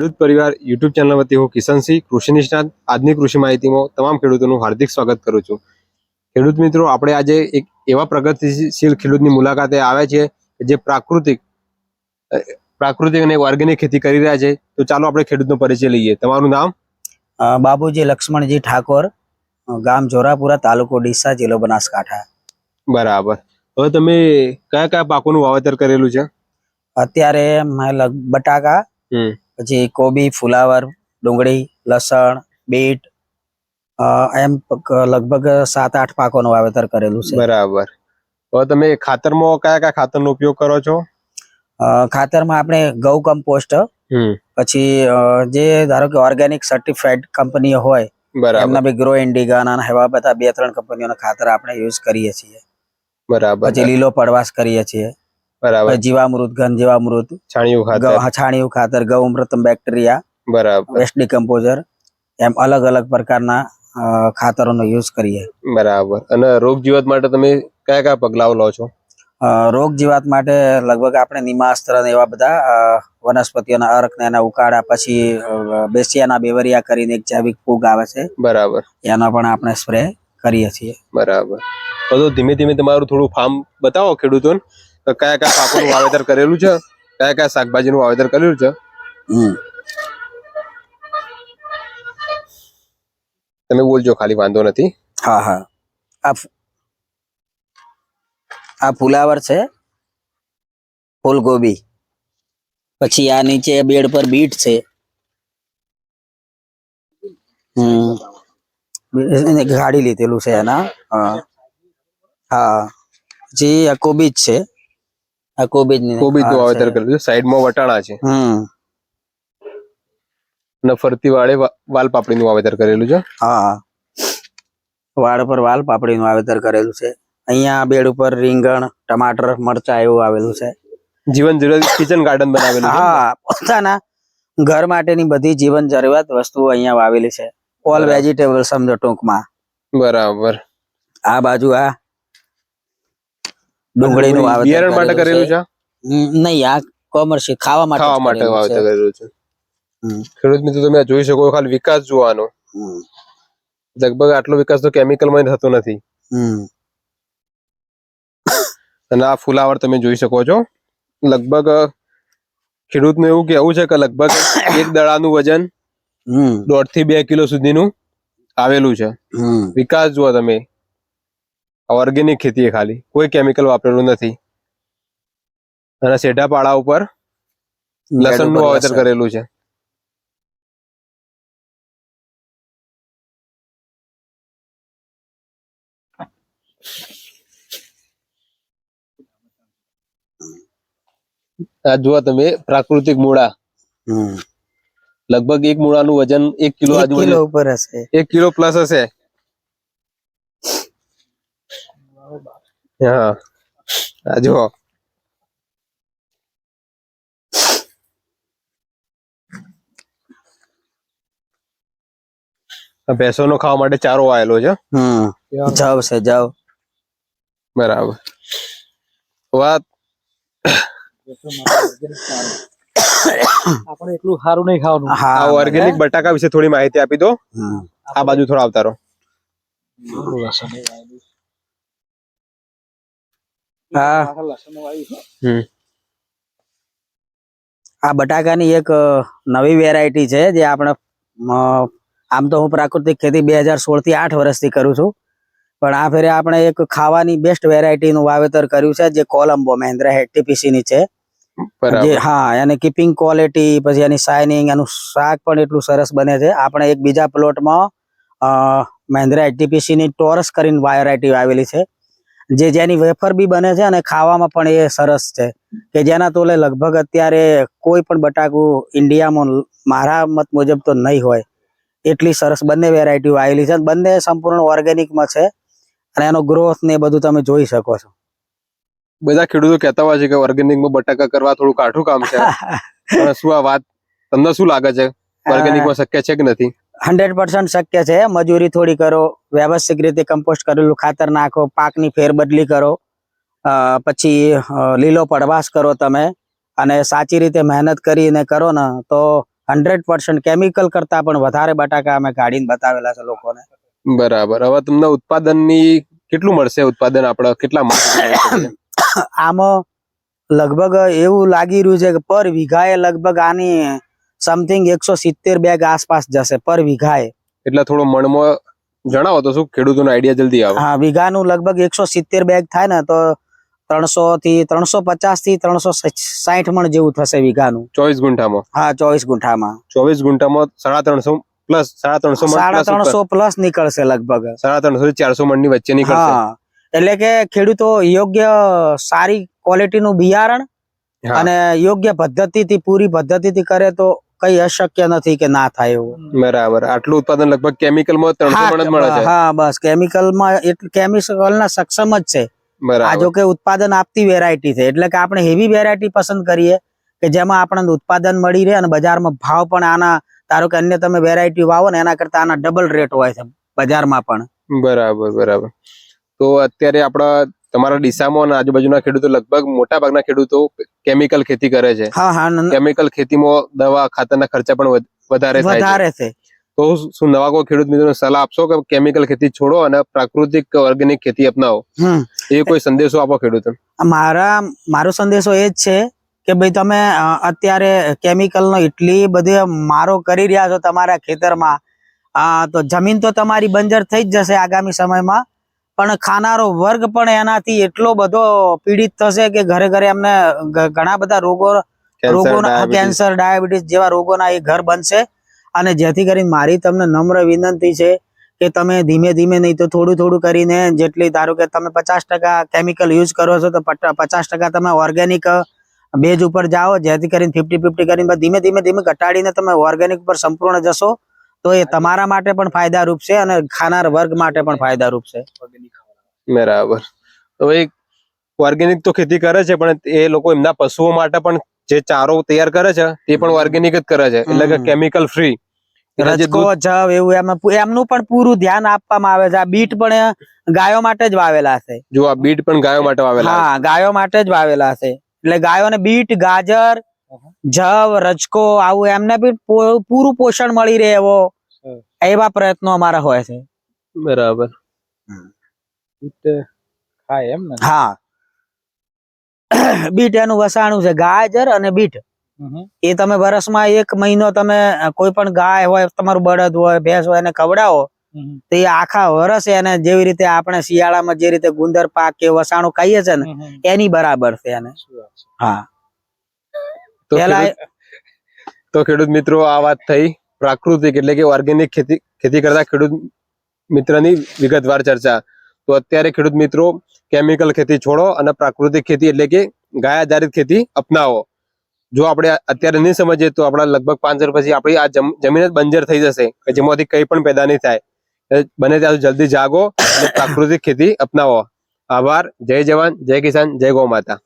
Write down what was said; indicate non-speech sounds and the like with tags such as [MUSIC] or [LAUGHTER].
ખેડૂત પરિવાર YouTube channel વતી હું કિશનસિંહ કૃષિ નિષ્ણાત. આજની કૃષિ માહિતીમાં તમામ ખેડૂતોનું હાર્દિક સ્વાગત કરું છું. ખેડૂત મિત્રો આપણે આજે એક એવા પ્રગતિશીલ ખેડૂતની મુલાકાતે આવ્યા છીએ જે પ્રાકૃતિક પ્રાકૃતિક અને ઓર્ગેનિક ખેતી કરી રહ્યા છે. તો ચાલો આપણે ખેડૂતનો પરિચય લઈએ. તમારું નામ? બાબુજી લક્ષ્મણજી ઠાકોર ગામ જોરાપુરા તાલુકો ડીસા જિલ્લો બનાસકાંઠા. બરાબર. હવે તમે કયા કયા પાકોનું વાવેતર કરેલું છે? અત્યારે બટાકા પછી કોબી ફુલાવર ડુંગળી લસણ બીટ એમ લગભગ સાત આઠ પાકોનું વાવેતર કરેલું છે. બરાબર. હવે તમે ખાતરમાં કયા કયા ખાતરનો ઉપયોગ કરો છો? ખાતરમાં આપણે ગૌ કમ્પોસ્ટ પછી જે ધારો કે ઓર્ગેનિક સર્ટિફાઈડ કંપનીઓ હોય એમના બી ગ્રો ઇન્ડિગાના એવા બધા બે ત્રણ કંપનીઓના ખાતર આપણે યુઝ કરીએ છીએ. બરાબર. પછી લીલો પડવાશ કરીએ છીએ. બરાબર. જીવામૃત ઘન જીવામૃત છાણિયું ખાતર. છાણિયું ખાતર ગૌમૃતમ બેક્ટેરિયા બરાબર. વેસ્ટ ડિકમ્પોઝર એમ અલગ અલગ પ્રકારના ખાતરોનો યુઝ કરીએ. બરાબર. અને રોગ જીવાત માટે તમે કયા કયા પગલાઓ લો છો? રોગ જીવાત માટે લગભગ આપણે નિમાસ્ત્ર ને એવા બધા વનસ્પતિઓના અર્ક ને એના ઉકાળા પછી બેસિયાના બેવરિયા કરીને એક જૈવિક ફૂગ આવે છે. બરાબર. એનો પણ આપણે સ્પ્રે કરીએ છીએ. બરાબર. તો ધીમે ધીમે તમારું થોડું ફાર્મ બતાવો ખેડૂતોને. તો કયા કયા પાકોનું વાવેતર કરેલું છે? કયા કયા શાકભાજીનું વાવેતર કરેલું છે. તમે બોલજો ખાલી વાંધો નથી. હા હા. આ આ ફુલાવર છે. ફૂલગોબી. પછી આ નીચે બેડ પર બીટ છે. ગાડી લીધેલું છે એના. હા. આ કોબીજ છે. આ કોબીજ કોબીજનું વાવેતર કરેલું છે. સાઈડમાં વટાણા છે. હમ. અને ફરતી વાળે વાલ પાપડી નું વાવેતર કરેલું છે. હા. વાળ પર વાલ પાપડીનું વાવેતર કરેલું છે. અહીંયા બેડ ઉપર રીંગણ ટમાટર મરચા એવું આવેલું છે. જીવન જરૂરિયાત કિચન ગાર્ડન બનાવેલું હા પોતાના ઘર માટેની બધી જીવન જરૂરિયાત વસ્તુઓ અહીંયા વાવેલી છે. ઓલ વેજીટેબલ સમજો ટૂંકમાં. બરાબર. આ બાજુ આ ડુંગળીનું વાવેતર બિયારણ માટે કરેલું છે? નહીં આ કોમર્શિયલ ખાવા માટે ખાવા માટે વાવેતર કરેલું છે. ખેડૂત મિત્રો તમે જોઈ શકો ખાલી વિકાસ જોવાનો. લગભગ આટલો વિકાસ તો કેમિકલમાં થતો નથી. અને આ ફુલાવર તમે જોઈ શકો છો. લગભગ ખેડૂતનું એવું કહેવું છે કે લગભગ એક દડાનું વજન હમ. દોઢથી બે કિલો સુધીનું આવેલું છે. હમ. વિકાસ જુઓ તમે. ઓર્ગેનિક ખેતી છે ખાલી. કોઈ કેમિકલ વાપરેલું નથી. અને સેઢા પાડા ઉપર લસણનું નું વાવેતર કરેલું છે. આ જુઓ તમે પ્રાકૃતિક મૂળા. હમ. લગભગ એક મૂળાનું વજન એક કિલો આજુબાજુ એક કિલો પ્લસ હશે. હા. જો જુઓ. નો ખાવા માટે ચારો આવેલો છે. જાવ છે જાવ. બરાબર. વાત આપણે એટલું સારું નહીં ખાવાનું. હા ઓર્ગેનિક બટાકા વિશે થોડી માહિતી આપી દો. આ બાજુ થોડો આવતા રહો. હા. આ બટાકાની એક નવી વેરાયટી છે જે આપણે આમ તો હું પ્રાકૃતિક ખેતી બે હજાર સોળથી આઠ વર્ષથી કરું છું. પણ આ ફેરે આપણે એક ખાવાની બેસ્ટ વેરાયટીનું વાવેતર કર્યું છે જે કોલંબો મહેન્દ્રા ની છે. જે હા એની કીપિંગ ક્વોલિટી પછી એની શાઇનિંગ એનું શાક પણ એટલું સરસ બને છે. આપણે એક બીજા પ્લોટમાં મહેન્દ્રા એટીપીસી ની ટોરસ કરીને વેરાયટી આવેલી છે. જે જેની વેફર બી બને છે અને ખાવામાં પણ એ સરસ છે. કે જેના તોલે લગભગ અત્યારે કોઈ પણ બટાકું ઇન્ડિયામાં મારા મત મુજબ તો નહીં હોય. એટલી સરસ બંને વેરાયટીઓ આવેલી છે બંને સંપૂર્ણ ઓર્ગેનિકમાં છે અને એનો ગ્રોથ ને એ બધું તમે જોઈ શકો છો. બધા ખેડૂતો કહેતા હોય છે કે ઓર્ગેનિકમાં બટાકા કરવા થોડું કાઠું કામ છે. [LAUGHS] શું આ વાત તમને શું લાગે છે? ઓર્ગેનિકમાં શક્ય છે કે નથી? હંડ્રેડ પર્સન્ટ શક્ય છે. મજૂરી થોડી કરો વ્યવસ્થિત રીતે કમ્પોસ્ટ કરેલું ખાતર નાખો પાકની ફેરબદલી કરો પછી લીલો પડવાશ કરો તમે અને સાચી રીતે મહેનત કરીને કરો ને તો હંડ્રેડ પર્સન્ટ કેમિકલ કરતા પણ વધારે બટાકા અમે કાઢીને બતાવેલા છે લોકોને. બરાબર. હવે તમને ઉત્પાદનની કેટલું મળશે? ઉત્પાદન આપણે કેટલા આમાં લગભગ એવું લાગી રહ્યું છે કે પર વીઘાએ લગભગ આની સમથિંગ એકસો સિત્તેર બેગ આસપાસ જશે પર વીઘાએ. એટલે થોડો મણમાં જણાવો તો શું ખેડૂતોનો આઈડિયા જલ્દી આવે. હા વીઘાનું લગભગ એકસો સિત્તેર બેગ થાય ને તો ત્રણસો થી ત્રણસો પચાસથી ત્રણસો સાઠ મણ જેવું થશે વીઘાનું. ચોવીસ ગુંઠામાં. હા ચોવીસ ગુંઠામાં. ચોવીસ ગુંઠામાં સાડા ત્રણસો પ્લસ સાડા ત્રણસો સાડા ત્રણસો પ્લસ નીકળશે લગભગ. સાડા ત્રણસો થી ચારસો મણની વચ્ચે નીકળશે. એટલે કે ખેડૂતો યોગ્ય સારી ક્વોલિટીનું બિયારણ અને યોગ્ય પદ્ધતિથી પૂરી પદ્ધતિથી કરે તો કઈ અશક્ય નથી કે ના થાય એવું. બરાબર. આટલું ઉત્પાદન લગભગ કેમિકલમાં ત્રણસો મણ જ મળે છે. હા બસ. કેમિકલમાં એટલે કેમિકલના સક્ષમ જ છે. આ જો કે ઉત્પાદન આપતી વેરાયટી છે. એટલે કે આપણે હેવી વેરાયટી પસંદ કરીએ કે જેમાં આપણને ઉત્પાદન મળી રહે અને બજારમાં ભાવ પણ આના ધારો કે અન્ય તમે વેરાયટી વાવો ને એના કરતા આના ડબલ રેટ હોય છે બજારમાં પણ. બરાબર બરાબર. તો અત્યારે આપણા તમારા ડીસામાં અને આજુબાજુના ખેડૂતો લગભગ મોટા ભાગના ખેડૂતો કેમિકલ ખેતી કરે છે. કેમિકલ ખેતીમાં દવા ખાતરના ખર્ચા પણ વધારે વધારે છે. તો શું નવા કોઈ ખેડૂત મિત્રોને સલાહ આપશો કે કેમિકલ ખેતી છોડો અને પ્રાકૃતિક ઓર્ગેનિક ખેતી અપનાવો? એ કોઈ સંદેશો આપો ખેડૂતો મારા મારો સંદેશો એ જ છે કે ભાઈ તમે અત્યારે અત્યારે કેમિકલનો એટલી બધી મારો કરી રહ્યા છો તમારા ખેતરમાં. તો જમીન તો તમારી બંજર થઈ જ જશે આગામી સમયમાં. પણ ખાનારો વર્ગ પણ એનાથી એટલો બધો પીડિત થશે કે ઘરે ઘરે એમને ઘણા બધા રોગો રોગોના કેન્સર ડાયાબિટીસ જેવા રોગોના એ ઘર બનશે. અને જેથી કરીને મારી તમને નમ્ર વિનંતી છે કે તમે ધીમે ધીમે નહીં તો થોડું થોડું કરીને જેટલી ધારો કે તમે પચાસ ટકા કેમિકલ યુઝ કરો છો તો પચાસ ટકા તમે ઓર્ગેનિક બેજ ઉપર જાઓ. જેથી કરીને ફિફ્ટી ફિફ્ટી કરીને ધીમે ધીમે ધીમે ઘટાડીને તમે ઓર્ગેનિક પર સંપૂર્ણ જશો. તો એ તમારા માટે પણ ફાયદારૂપ છે અને ખાનાર વર્ગ માટે પણ ફાયદારૂપ છે. બરાબર. તો ઓર્ગેનિક તો ખેતી કરે છે પણ એ લોકો એમના પશુઓ માટે પણ જે ચારો તૈયાર કરે છે તે પણ ઓર્ગેનિક જ કરે છે. એટલે કે કેમિકલ ફ્રી રજકો જવ એવું એમાં એમનું પણ પૂરું ધ્યાન આપવામાં આવે છે. આ બીટ પણ ગાયો માટે જ વાવેલા છે જો આ બીટ પણ ગાયો માટે વાવેલા હા ગાયો માટે જ વાવેલા છે એટલે ગાયોને બીટ ગાજર જવ રજકો આવું એમને બી પૂરું પોષણ મળી રહે એવો. એવા પ્રયત્નો અમારા હોય છે. બરાબર. ખાય એમ ને હા. [COUGHS] બીટ એનું વસાણું છે ગાજર અને બીટ. એ તમે વર્ષમાં એક મહિનો તમે કોઈ પણ ગાય હોય તમારું બળદ હોય ભેંસ હોય એને ખવડાવો તો એ આખા વરસ એને જેવી રીતે આપણે શિયાળામાં જે રીતે ગુંદર પાક કે વસાણું ખાઈએ છે ને એની બરાબર છે એને. હા. તો ખેડૂત- મિત્રો આ વાત થઈ. પ્રાકૃતિક એટલે કે ઓર્ગેનિક ખેતી ખેતી કરતા ખેડૂત મિત્રની વિગતવાર ચર્ચા. તો અત્યારે ખેડૂત મિત્રો કેમિકલ ખેતી છોડો અને પ્રાકૃતિક ખેતી એટલે કે ગાય આધારિત ખેતી અપનાવો. જો આપણે અત્યારે નહીં સમજીએ તો આપણા લગભગ પાંચ વર્ષ પછી આપણી આ જમ- જમીન જ બંજર થઈ જશે કે જેમાંથી કંઈ પણ પેદા નહીં થાય. બને ત્યાં જલ્દી જાગો અને પ્રાકૃતિક ખેતી અપનાવો. આભાર. જય જવાન જય કિસાન જય ગૌ માતા.